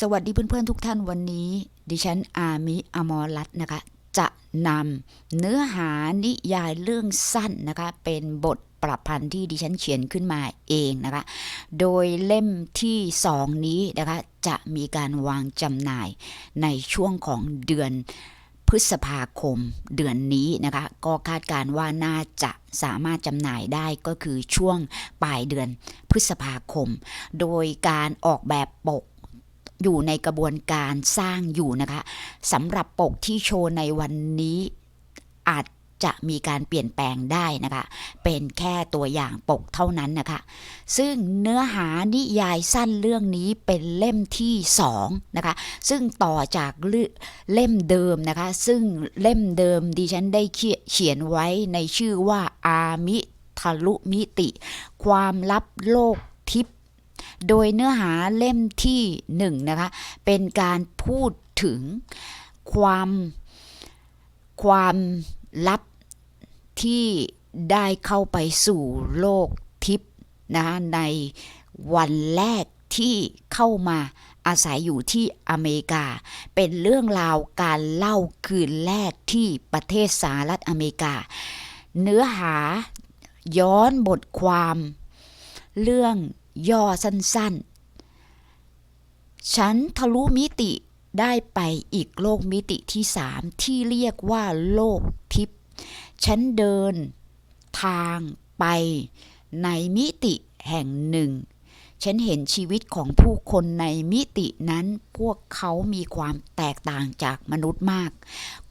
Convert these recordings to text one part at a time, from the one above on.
สวัสดีเพื่อนๆทุกท่านวันนี้ ดิฉันอามิอมรรัตน์นะคะ จะนำเนื้อหานิยายเรื่องสั้นนะคะ เป็นบทประพันธ์ที่ดิฉันเขียนขึ้นมาเองนะคะ โดยเล่มที่สองนี้นะคะ จะมีการวางจำหน่ายในช่วงของเดือนพฤษภาคมเดือนนี้นะคะ ก็คาดการณ์ว่าน่าจะสามารถจำหน่ายได้ก็คือช่วงปลายเดือนพฤษภาคม โดยการออกแบบปก อยู่ในกระบวนการสร้างอยู่นะคะสำหรับปกที่โชว์ในวันนี้อาจจะมีการเปลี่ยนแปลงได้นะคะ เป็นแค่ตัวอย่างปกเท่านั้นนะคะ ซึ่งเนื้อหานิยายสั้นเรื่องนี้เป็นเล่มที่สองนะคะ ซึ่งต่อจากเล่มเดิมนะคะ ซึ่งเล่มเดิมดิฉันได้เขียเขียนไว้ในชื่อว่าอามิทะลุมิติ ความลับโลกทิพย์ โดยเนื้อหาเล่มที่หนึ่งนะคะเป็นการพูดถึงความความลับที่ได้เข้าไปสู่โลกทิพย์นะคะในวันแรกที่เข้ามาอาศัยอยู่ที่อเมริกา เป็นเรื่องราวการเล่าคืนแรกที่ประเทศสหรัฐอเมริกา เนื้อหาย้อนบทความเรื่อง ย่อสั้นๆ ฉันทะลุมิติได้ไปอีกโลกมิติที่สามที่เรียกว่าโลกทิพย์ ฉันเดินทางไปในมิติแห่งหนึ่ง ฉันเห็นชีวิตของผู้คนในมิตินั้นพวกเขามีความแตกต่างจากมนุษย์มาก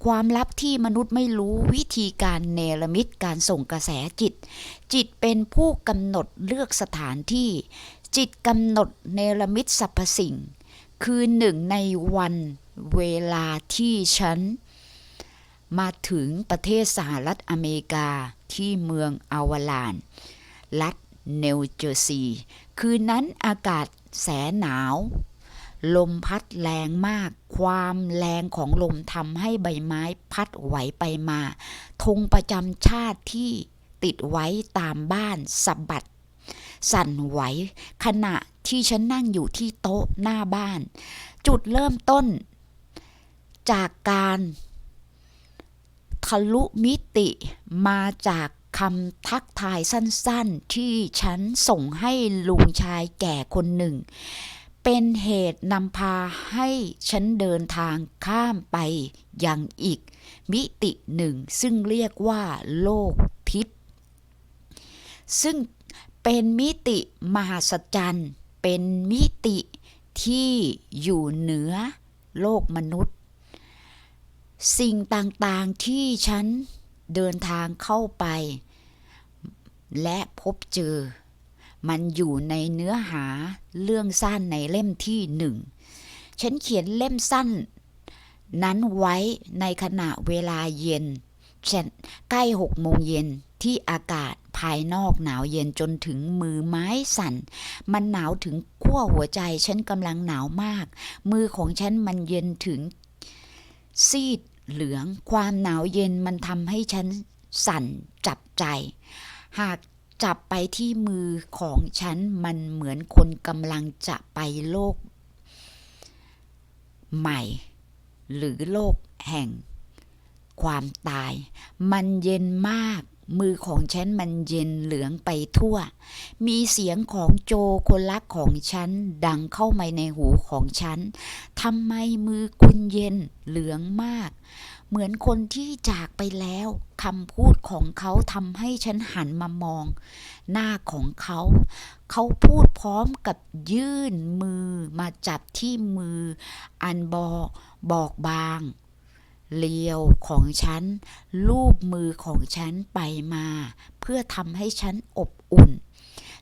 ความลับที่มนุษย์ไม่รู้วิธีการเนรมิตการส่งกระแสจิต จิตเป็นผู้กำหนดเลือกสถานที่ จิตกำหนดเนรมิตสรรพสิ่ง คือหนึ่งในวันเวลาที่ฉัน มาถึงประเทศสหรัฐอเมริกาที่เมืองอาวาลาน รัฐ เนวเจอร์ซีย์คืนนั้นอากาศแสนหนาว ลมพัดแรงมาก ความแรงของลมทำให้ใบไม้พัดไหวไปมาธงประจำชาติที่ติดไว้ตามบ้านสะบัด สั่นไหว ขณะที่ฉันนั่งอยู่ที่โต๊ะหน้าบ้าน จุดเริ่มต้น จากการทะลุมิติมาจาก คำทักทายสั้นๆ ที่ฉันส่งให้ลุงชายแก่คนหนึ่ง เป็นเหตุนำพาให้ฉันเดินทางข้ามไปยังอีก มิติหนึ่งซึ่งเรียกว่าโลกทิพย์ซึ่งเป็นมิติมหัศจรรย์เป็นมิติที่อยู่เหนือโลกมนุษย์ สิ่งต่างๆที่ฉันเดินทางเข้าไป และพบเจอ มันอยู่ในเนื้อหาเรื่องสั้นในเล่มที่หนึ่งฉันเขียนเล่มสั้น นั้นไว้ในขณะเวลาเย็นเช่นใกล้หกโมงเย็นที่อากาศภายนอกหนาวเย็นจนถึงมือไม้สั่น มันหนาวถึงขั้วหัวใจ ฉันกำลังหนาวมาก มือของฉันมันเย็นถึง ซีดเหลือง ความหนาวเย็นมันทำให้ฉันสั่นจับใจ หากจับไปที่มือของฉันมันเหมือนคนกำลังจะไปโลก ใหม่ หรือโลกแห่ง ความตาย มันเย็นมาก มือของฉันมันเย็นเหลืองไปทั่ว มีเสียงของโจคนรักของฉัน ดังเข้ามาในหูของฉันทำไมมือคุณเย็นเหลืองมาก เหมือนคนที่จากไปแล้วคำพูดของเขาทำให้ฉันหันมามอง หน้าของเขา เขาพูดพร้อมกับยื่นมือมาจับที่มือ อันบอบอกบางเลียวของฉัน ลูบมือของฉันไปมา เพื่อทำให้ฉันอบอุ่น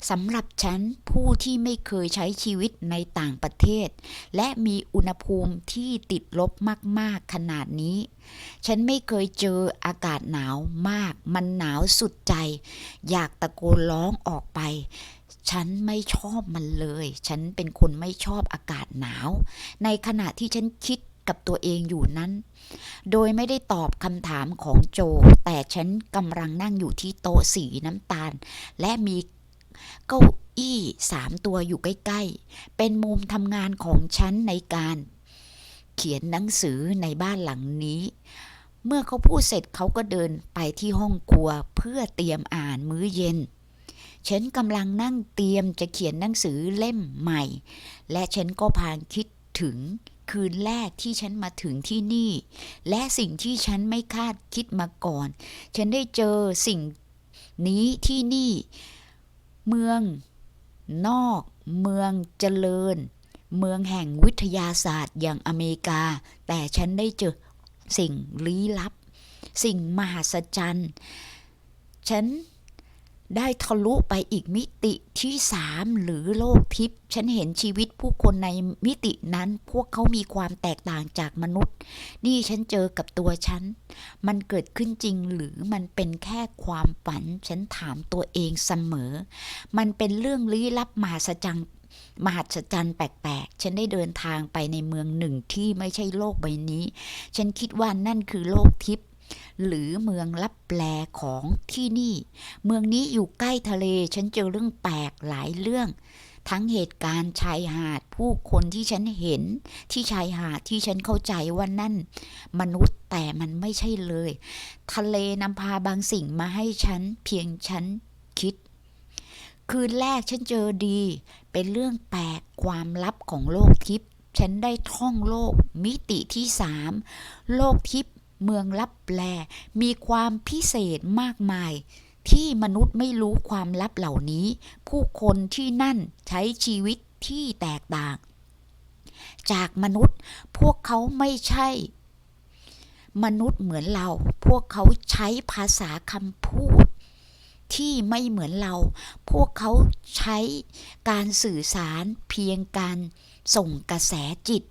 สำหรับฉันผู้ที่ไม่เคยใช้ชีวิตในต่างประเทศ และมีอุณหภูมิที่ติดลบมาก ๆ ขนาดนี้ ฉันไม่เคยเจออากาศหนาวมาก มันหนาวสุดใจ อยากตะโกนร้องออกไป ฉันไม่ชอบมันเลย ฉันเป็นคนไม่ชอบอากาศหนาว ในขณะที่ฉันคิดกับตัวเองอยู่นั้น โดยไม่ได้ตอบคำถามของโจ แต่ฉันกำลังนั่งอยู่ที่โต๊ะสีน้ำตาล และมี เก้าอี้สามตัวอยู่ใกล้ๆ เป็นมุมทำงานของฉันในการ เขียนหนังสือในบ้านหลังนี้ เมื่อเขาพูดเสร็จเขาก็เดินไปที่ห้องครัวเพื่อเตรียมอ่านมื้อเย็น ฉันกำลังนั่งเตรียมจะเขียนหนังสือเล่มใหม่ และฉันก็พานคิดถึงคืนแรกที่ฉันมาถึงที่นี่ และสิ่งที่ฉันไม่คาดคิดมาก่อน ฉันได้เจอสิ่งนี้ที่นี่ เมือง นอก เมืองเจริญ เมืองแห่งวิทยาศาสตร์อย่างอเมริกา แต่ฉันได้เจอสิ่งลี้ลับ สิ่งมหัศจรรย์ ฉัน ได้ทะลุไปอีกมิติที่สามหรือโลกทิพย์ฉันเห็นชีวิตผู้คนในมิตินั้น พวกเขามีความแตกต่างจากมนุษย์ นี่ฉันเจอกับตัวฉัน มันเกิดขึ้นจริงหรือมันเป็นแค่ความฝัน ฉันถามตัวเองเสมอ มันเป็นเรื่องลี้ลับมหัศจรรย์มหัศจรรย์แปลกๆ ฉันได้เดินทางไปในเมืองหนึ่งที่ไม่ใช่โลกใบนี้ ฉันคิดว่านั่นคือโลกทิพย์ หรือเมืองลับแปลของที่นี่ เมืองนี้อยู่ใกล้ทะเล ฉันเจอเรื่องแปลกหลายเรื่อง ทั้งเหตุการณ์ชายหาดผู้คนที่ฉันเห็นที่ชายหาดที่ฉันเข้าใจว่านั่น มนุษย์แต่มันไม่ใช่เลย ทะเลนำพาบางสิ่งมาให้ฉัน เพียงฉันคิด คืนแรกฉันเจอดี เป็นเรื่องแปลกความลับของโลกทิพย์ฉันได้ท่องโลกมิติที่สามโลกทิพย์ เมืองลับแล มีความพิเศษมากมาย ที่มนุษย์ไม่รู้ความลับเหล่านี้ ผู้คนที่นั่นใช้ชีวิตที่แตกต่าง จากมนุษย์พวกเขาไม่ใช่ มนุษย์เหมือนเรา พวกเขาใช้ภาษาคำพูด ที่ไม่เหมือนเรา พวกเขาใช้การสื่อสารเพียงการส่งกระแสจิต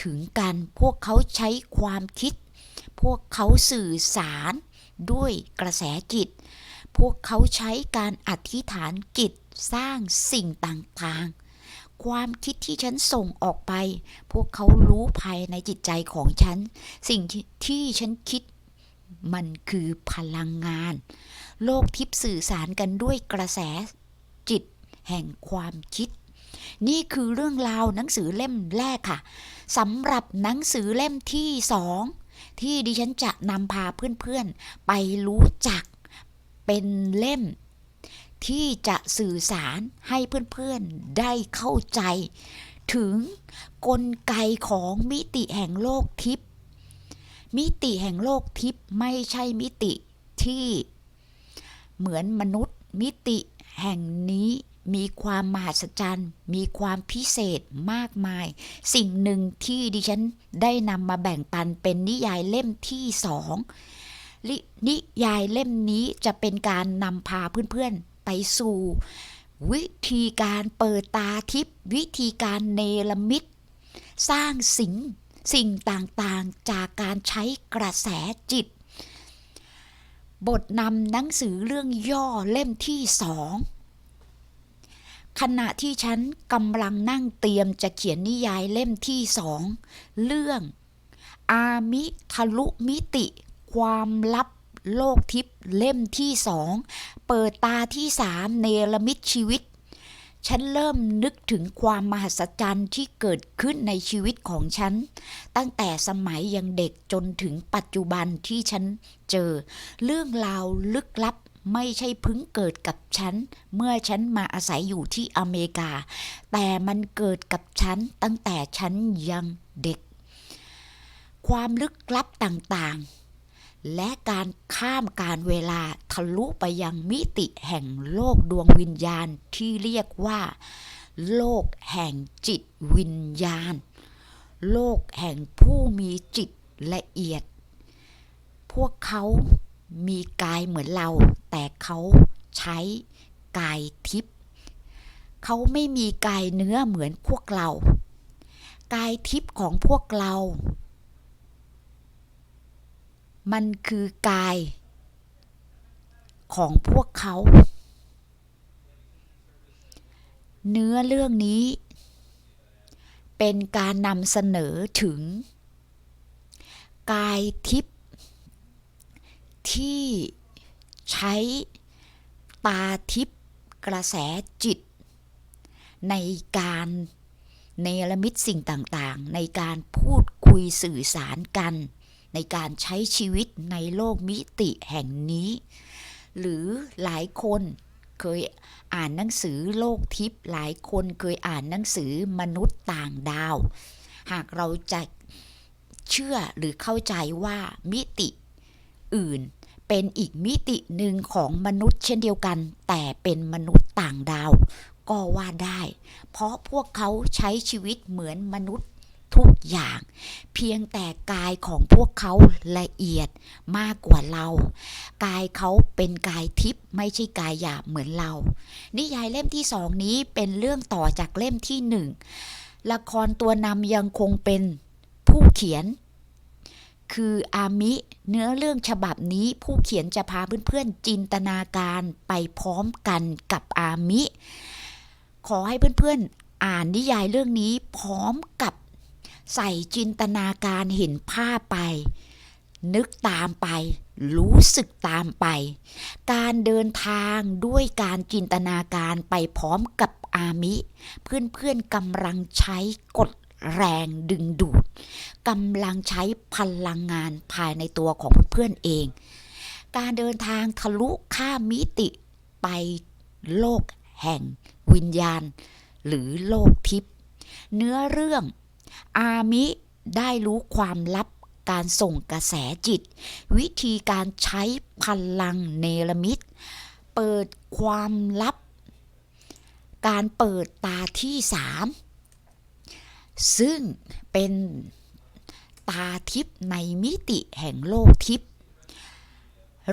ถึงกันพวกเขาใช้ความคิด พวกเขาสื่อสารด้วยกระแสจิต พวกเขาใช้การอธิษฐานจิตสร้างสิ่งต่างๆ ความคิดที่ฉันส่งออกไป พวกเขารู้ภายในจิตใจของฉัน สิ่งที่ฉันคิดมันคือพลังงาน โลกทิพย์สื่อสารกันด้วยกระแสจิตแห่งความคิด นี่คือเรื่องราวหนังสือเล่มแรกค่ะสำหรับหนังสือเล่มที่สอง ที่ดิฉันจะนำพาเพื่อนๆ ไปรู้จักเป็นเล่ม ที่จะสื่อสารให้เพื่อนๆได้เข้าใจ ถึงกลไกของมิติแห่งโลกทิพย์มิติแห่งโลกทิพย์ไม่ใช่มิติที่เหมือนมนุษย์มิติแห่งนี้ มีความมหัศจรรย์ มีความพิเศษมากมาย สิ่งหนึ่งที่ดิฉันได้นำมาแบ่งปันเป็นนิยายเล่มที่สองนิยายเล่มนี้จะเป็นการนำพาเพื่อนๆไปสู่ วิธีการเปิดตาทิพย์วิธีการเนรมิต สร้างสิ่งสิ่งต่างๆจากการใช้กระแสจิต บทนำหนังสือเรื่องย่อเล่มที่สอง ขณะที่ฉันกำลังนั่งเตรียมจะเขียนนิยายเล่มที่สอง เรื่อง อามิทะลุมิติ ความลับโลกทิพย์เล่มที่สอง เปิดตาที่สามเนรมิตชีวิต ฉันเริ่มนึกถึงความมหัศจรรย์ที่เกิดขึ้นในชีวิตของฉัน ตั้งแต่สมัยยังเด็กจนถึงปัจจุบันที่ฉันเจอ เรื่องราวลึกลับ ไม่ใช่พิ่งเกิดกับฉัน เมื่อฉันมาอาศัยอยู่ที่อเมริกา แต่มันเกิดกับฉันตั้งแต่ฉันยังเด็ก ความลึกลับต่างๆ และการข้ามการเวลาทะลุไปยังมิติแห่งโลกดวงวิญญาณที่เรียกว่า โลกแห่งจิตวิญญาณ โลกแห่งผู้มีจิตละเอียด พวกเขามีกายเหมือนเรา แต่เขาใช้กายทิพย์เขาไม่มีกายเนื้อเหมือนพวกเรา กายทิพย์ของพวกเรา มันคือกายของพวกเขา เนื้อเรื่องนี้ เป็นการนำเสนอถึง กายทิพย์ที่ ใช้ตาทิพย์กระแสจิต ในการเนรมิตสิ่งต่างๆ ในการพูดคุยสื่อสารกัน ในการใช้ชีวิตในโลกมิติแห่งนี้ หรือหลายคนเคยอ่านหนังสือโลกทิพย์หลายคนเคยอ่านหนังสือมนุษย์ต่างดาว หากเราจะเชื่อหรือเข้าใจว่ามิติอื่น เป็นอีกมิติหนึ่งของมนุษย์เช่นเดียวกัน แต่เป็นมนุษย์ต่างดาว ก็ว่าได้ เพราะพวกเขาใช้ชีวิตเหมือนมนุษย์ทุกอย่าง เพียงแต่กายของพวกเขาละเอียดมากกว่าเรา กายเขาเป็นกายทิพย์ไม่ใช่กายหยาบเหมือนเรา นิยายเล่มที่สองนี้เป็นเรื่องต่อจากเล่มที่หนึ่งละครตัวนำยังคงเป็นผู้เขียน คืออามิ เนื้อเรื่องฉบับนี้ผู้เขียนจะพาเพื่อนๆจินตนาการไปพร้อมกันกับอามิ ขอให้เพื่อนๆอ่านนิยายเรื่องนี้พร้อมกับใส่จินตนาการเห็นภาพไป นึกตามไป รู้สึกตามไป การเดินทางด้วยการจินตนาการไปพร้อมกับอามิ เพื่อนๆกำลังใช้กฎ แรงดึงดูดกำลังใช้พลังงานภายในตัวของเพื่อนเอง การเดินทางทะลุข้ามมิติไปโลกแห่งวิญญาณ หรือโลกทิพย์เนื้อเรื่องอามิได้รู้ความลับการส่งกระแสจิต วิธีการใช้พลังเนรมิต เปิดความลับ การเปิดตาที่สาม ซึ่งเป็นตาทิพย์ในมิติแห่งโลกทิพย์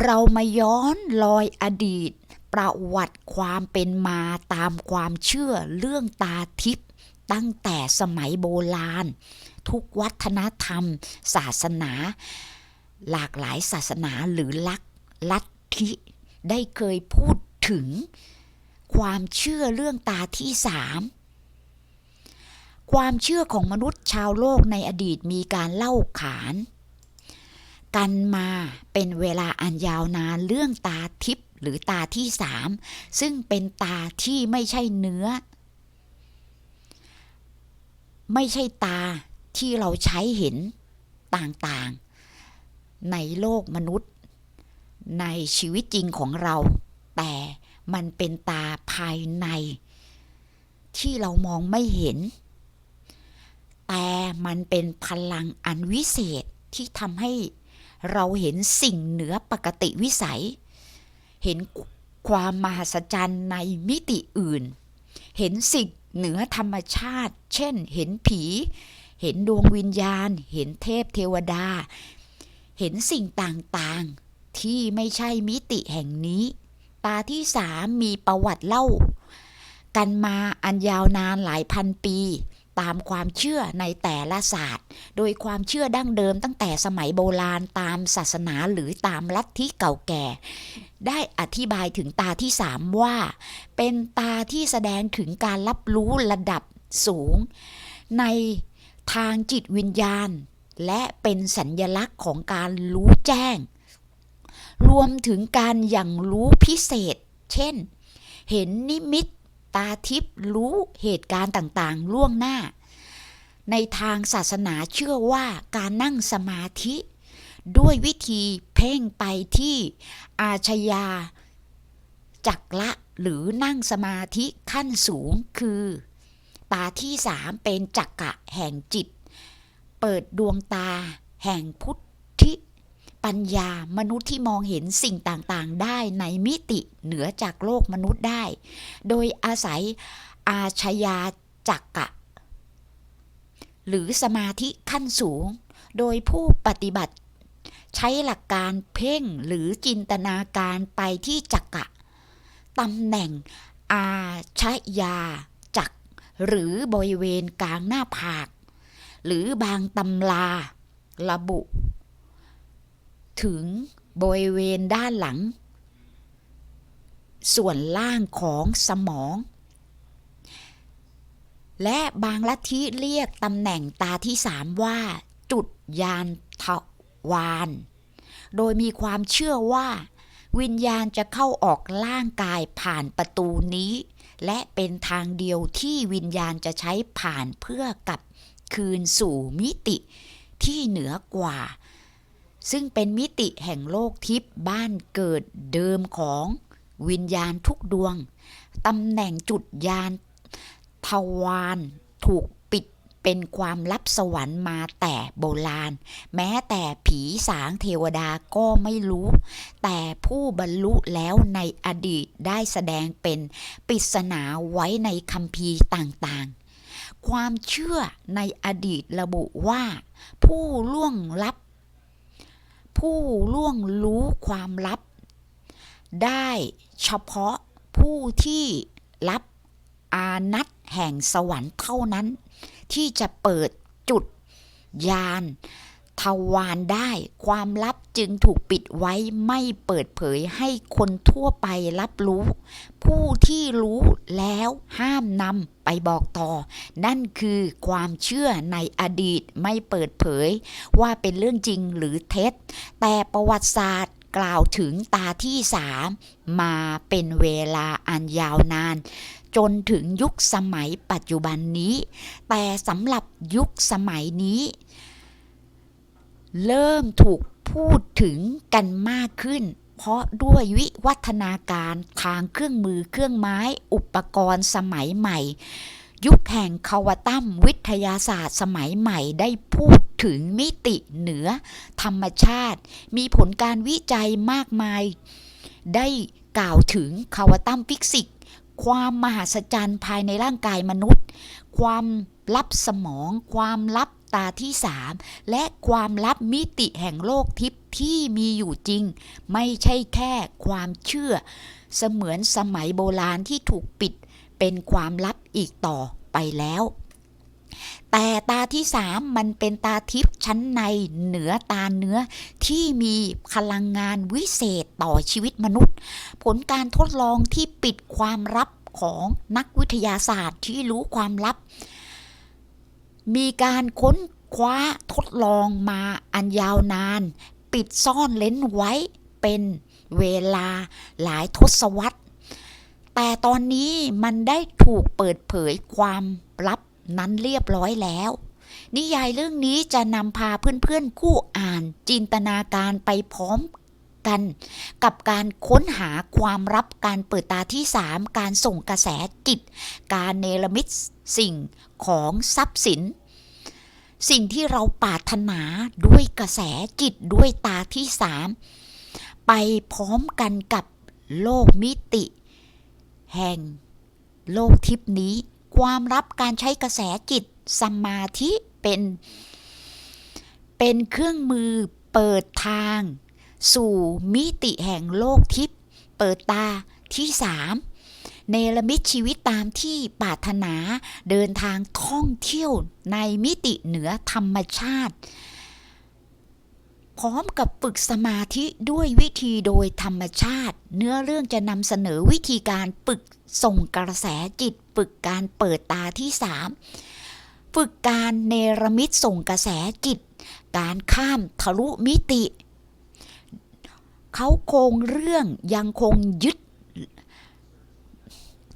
เรามาย้อนลอยอดีต ประวัติความเป็นมาตามความเชื่อเรื่องตาทิพย์ตั้งแต่สมัยโบราณ ทุกวัฒนธรรม ศาสนา หลากหลายศาสนาหรือลักลัทธิได้เคยพูดถึง ความเชื่อเรื่องตาที่สาม ความเชื่อของมนุษย์ชาวโลกในอดีตมีการเล่าขาน กันมาเป็นเวลาอันยาวนานเรื่องตาทิพย์หรือตาที่สามซึ่งเป็นตาที่ไม่ใช่เนื้อ ไม่ใช่ตาที่เราใช้เห็นต่างๆ ในโลกมนุษย์ ในชีวิตจริงของเรา แต่มันเป็นตาภายใน ที่เรามองไม่เห็น แต่มันเป็นพลังอันวิเศษที่ทำให้เราเห็นสิ่งเหนือปกติวิสัย เห็นความมหัศจรรย์ในมิติอื่น เห็นสิ่งเหนือธรรมชาติ เช่น เห็นผี เห็นดวงวิญญาณ เห็นเทพเทวดา เห็นสิ่งต่างๆ ที่ไม่ใช่มิติแห่งนี้ ตาที่สามมีประวัติเล่า กันมาอันยาวนานหลายพันปี ตามความเชื่อในแต่ละศาสตร์ โดยความเชื่อดั้งเดิมตั้งแต่สมัยโบราณตามศาสนาหรือตามลัทธิเก่าแก่ ได้อธิบายถึงตาที่สามว่า เป็นตาที่แสดงถึงการรับรู้ระดับสูง ในทางจิตวิญญาณ และเป็นสัญญลักษณ์ของการรู้แจ้ง รวมถึงการอย่างรู้พิเศษ เช่น เห็นนิมิต ตาทิพย์รู้เหตุการณ์ต่างๆ ล่วงหน้า ในทางศาสนาเชื่อว่าการนั่งสมาธิ ด้วยวิธีเพ่งไปที่อาชญาจักละหรือนั่งสมาธิขั้นสูงคือ ตาที่สามเป็นจักกะแห่งจิต เปิดดวงตาแห่งพุทธ ปัญญามนุษย์ที่มองเห็นสิ่งต่างๆ ได้ในมิติเหนือจากโลกมนุษย์ได้ โดยอาศัยอาชญาจักกะ หรือสมาธิขั้นสูง โดยผู้ปฏิบัติ ใช้หลักการเพ่งหรือจินตนาการไปที่จักกะตำแหน่งอาชญาจัก หรือบริเวณกลางหน้าผาก หรือบางตำราระบุ ถึงบริเวณด้านหลัง ส่วนล่างของสมอง และบางลัทธิเรียกตำแหน่งตาที่สามว่า จุดยานทวารโดยมีความเชื่อว่า วิญญาณจะเข้าออกร่างกายผ่านประตูนี้ และเป็นทางเดียวที่วิญญาณจะใช้ผ่านเพื่อกลับคืนสู่มิติที่เหนือกว่า ซึ่งเป็นมิติแห่งโลกทิพย์บ้านเกิดเดิมของวิญญาณทุกดวง ตำแหน่งจุดยานทวารถูกปิดเป็นความลับสวรรค์มาแต่โบราณ แม้แต่ผีสางเทวดาก็ไม่รู้ แต่ผู้บรรลุแล้วในอดีตได้แสดงเป็นปริศนาไว้ในคัมภีร์ต่างๆ ความเชื่อในอดีตระบุว่า ผู้ล่วงลับ ผู้ล่วงรู้ความลับ ได้เฉพาะผู้ที่รับอานัตแห่งสวรรค์เท่านั้น ที่จะเปิดจุดยานทวารได้ความลับ จึงถูกปิดไว้ไม่เปิดเผยให้คนทั่วไปรับรู้ ผู้ที่รู้แล้วห้ามนำไปบอกต่อ นั่นคือความเชื่อในอดีตไม่เปิดเผย ว่าเป็นเรื่องจริงหรือเท็จ แต่ประวัติศาสตร์กล่าวถึงตาที่สามมาเป็นเวลาอันยาวนาน จนถึงยุคสมัยปัจจุบันนี้ แต่สำหรับยุคสมัยนี้ เริ่มถูก พูดถึงกันมากขึ้น เพราะด้วยวิวัฒนาการทางเครื่องมือเครื่องไม้อุปกรณ์สมัยใหม่ ยุคแห่งคาวตัมวิทยาศาสตร์สมัยใหม่ได้พูดถึงมิติเหนือธรรมชาติ มีผลการวิจัยมากมาย ได้กล่าวถึงคาวตัมฟิสิกส์ความมหัศจรรย์ภายในร่างกายมนุษย์ ความลับสมอง ความลับ ตาที่สามและความลับมิติแห่งโลกทิพย์ที่มีอยู่จริง ไม่ใช่แค่ความเชื่อ เสมือนสมัยโบราณที่ถูกปิดเป็นความลับอีกต่อไปแล้ว แต่ตาที่สามมันเป็นตาทิพย์ชั้นในเหนือตาเนื้อที่มีพลังงานวิเศษต่อชีวิตมนุษย์ ผลการทดลองที่ปิดความลับของนักวิทยาศาสตร์ที่รู้ความลับ มีการค้นคว้าทดลองมาอันยาวนาน ปิดซ่อนเล้นไว้เป็นเวลาหลายทศวรรษ แต่ตอนนี้มันได้ถูกเปิดเผยความลับนั้นเรียบร้อยแล้ว นิยายเรื่องนี้จะนำพาเพื่อนๆคู่อ่านจินตนาการไปพร้อมกัน กับการค้นหาความลับการเปิดตาที่สามการส่งกระแสจิต การเนรมิตสิ่ง ของทรัพย์สิน สิ่งที่เราปรารถนาด้วยกระแสจิตด้วยตาที่สามไปพร้อมกันกับโลกมิติ แห่งโลกทิพนี้ ความลับการใช้กระแสจิตสมาธิเป็น เป็นเครื่องมือเปิดทาง สู่มิติแห่งโลกทิพเปิดตาที่สาม เนรมิตชีวิตตามที่ปรารถนาเดินทางท่องเที่ยวในมิติเหนือธรรมชาติ พร้อมกับฝึกสมาธิด้วยวิธีโดยธรรมชาติ เนื้อเรื่องจะนำเสนอวิธีการฝึกส่งกระแสจิตฝึกการเปิดตาที่สามฝึกการเนรมิตส่งกระแสจิต การข้ามทะลุมิติ เขาโครงเรื่องยังคงยึด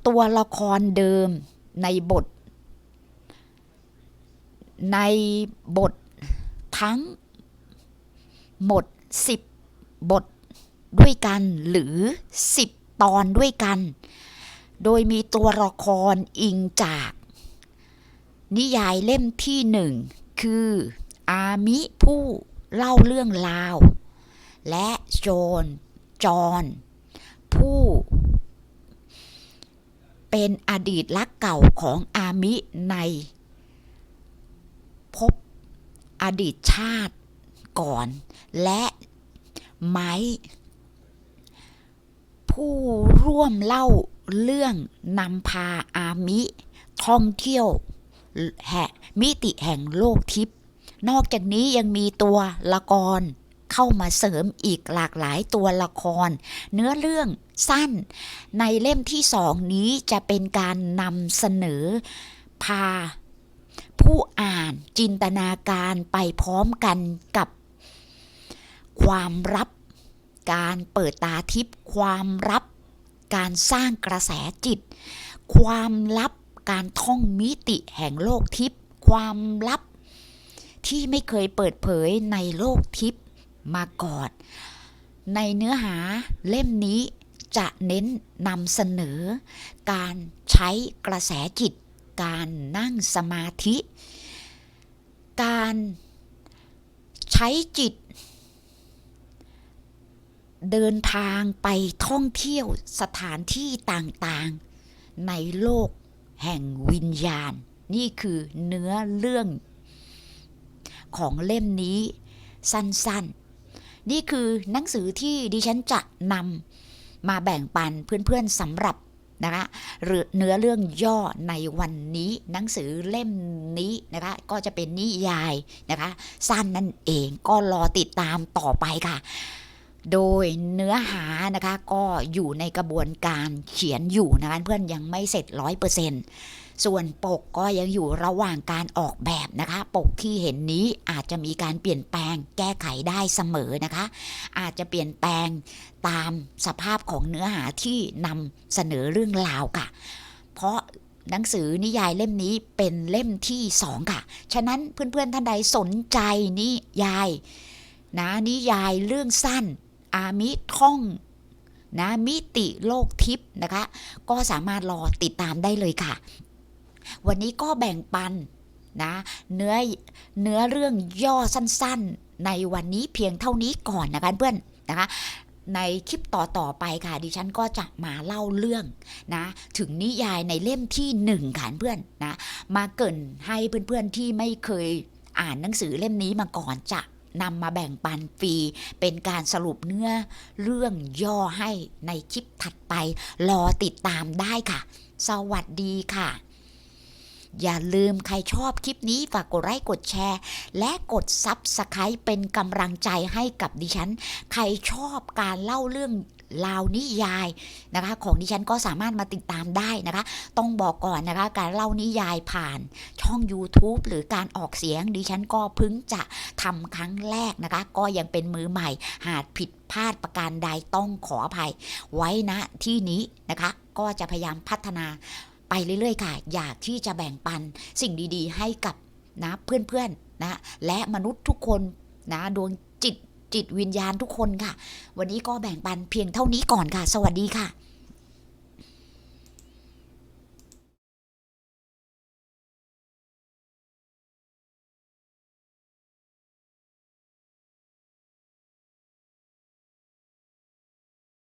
ตัวละครเดิมในบท ในบททั้งหมด 10 บทด้วยกันหรือ 10 ตอนด้วยกัน โดยมีตัวละครอิงจาก นิยายเล่มที่หนึ่งคืออามิผู้เล่าเรื่องราว และโจนจอนผู้ เป็นอดีตรักเก่าของอามิในพบอดีตชาติก่อน และไม้ผู้ร่วมเล่าเรื่องนำพาอามิท่องเที่ยวแห่มิติแห่งโลกทิพย์นอกจากนี้ยังมีตัวละคร เข้ามาเสริมอีกหลากหลายตัวละคร เนื้อเรื่องสั้น ในเล่มที่สองนี้จะเป็นการนำเสนอพา ผู้อ่านจินตนาการไปพร้อมกันกับ ความรับการเปิดตาทิพย์ความรับการสร้างกระแสจิต ความลับการท่องมิติแห่งโลกทิพย์ความลับที่ไม่เคยเปิดเผยในโลกทิพย์ มาก่อนในเนื้อหาเล่มนี้จะเน้นนำเสนอ การใช้กระแสจิต การนั่งสมาธิ การใช้จิต เดินทางไปท่องเที่ยวสถานที่ต่างๆ ในโลกแห่งวิญญาณ นี่คือเนื้อเรื่องของเล่มนี้สั้นๆ นี่คือหนังสือที่ดิฉันจะนำมาแบ่งปันเพื่อนๆสำหรับนะคะหรือเนื้อเรื่องย่อในวันนี้หนังสือเล่มนี้นะคะก็จะเป็นนิยายนะคะสั้นนั่นเองก็รอติดตามต่อไปค่ะ โดยเนื้อหานะคะก็อยู่ในกระบวนการเขียนอยู่นะคะเพื่อนยังไม่เสร็จร้อยเปอร์เซ็นต์ ส่วนปกก็ยังอยู่ระหว่างการออกแบบนะคะ ปกที่เห็นนี้อาจจะมีการเปลี่ยนแปลงแก้ไขได้เสมอนะคะ อาจจะเปลี่ยนแปลงตามสภาพของเนื้อหาที่นำเสนอเรื่องราวค่ะ เพราะหนังสือนิยายเล่มนี้เป็นเล่มที่สองค่ะ ฉะนั้นเพื่อนๆท่านใดสนใจนิยายนะนิยายเรื่องสั้น อามิท่องนะมิติโลกทิพย์นะคะ ก็สามารถรอติดตามได้เลยค่ะ วันนี้ก็แบ่งปันนะเนื้อเนื้อเรื่องย่อสั้นๆ ในวันนี้เพียงเท่านี้ก่อนนะคะเพื่อนนะคะในคลิปต่อๆไปค่ะดิฉันก็จะมาเล่าเรื่องนะถึงนิยายในเล่มที่หนึ่งค่ะเพื่อนนะมาเกินให้เพื่อนๆที่ไม่เคยอ่านหนังสือเล่มนี้มาก่อนจะนำมาแบ่งปันฟรีเป็นการสรุปเนื้อเรื่องย่อให้ในคลิปถัดไป รอติดตามได้ค่ะ สวัสดีค่ะ อย่าลืมใครชอบคลิปนี้ฝากกดไลค์กดแชร์ และกดซับสไคร b ์เป็นกำลังใจให้กับดิฉัน ใครชอบการเล่าเรื่องราวนิยายนะคะ ของดิฉันก็สามารถมาติดตามได้นะคะ ต้องบอกก่อนนะคะการเล่านิยายผ่านช่อง YouTube หรือการออกเสียงดิฉันก็เพิ่งจะทำครั้งแรกนะคะ ก็ยังเป็นมือใหม่ หากผิดพลาดประการใดต้องขออภัย ไว้ณที่นี้นะคะ ก็จะพยายามพัฒนา ไปเรื่อยๆค่ะ อยากที่จะแบ่งปันสิ่งดีๆ ให้กับนะเพื่อนๆนะและมนุษย์ทุกคนนะดวงจิตจิตวิญญาณทุกคนค่ะ วันนี้ก็แบ่งปันเพียงเท่านี้ก่อนค่ะ สวัสดีค่ะ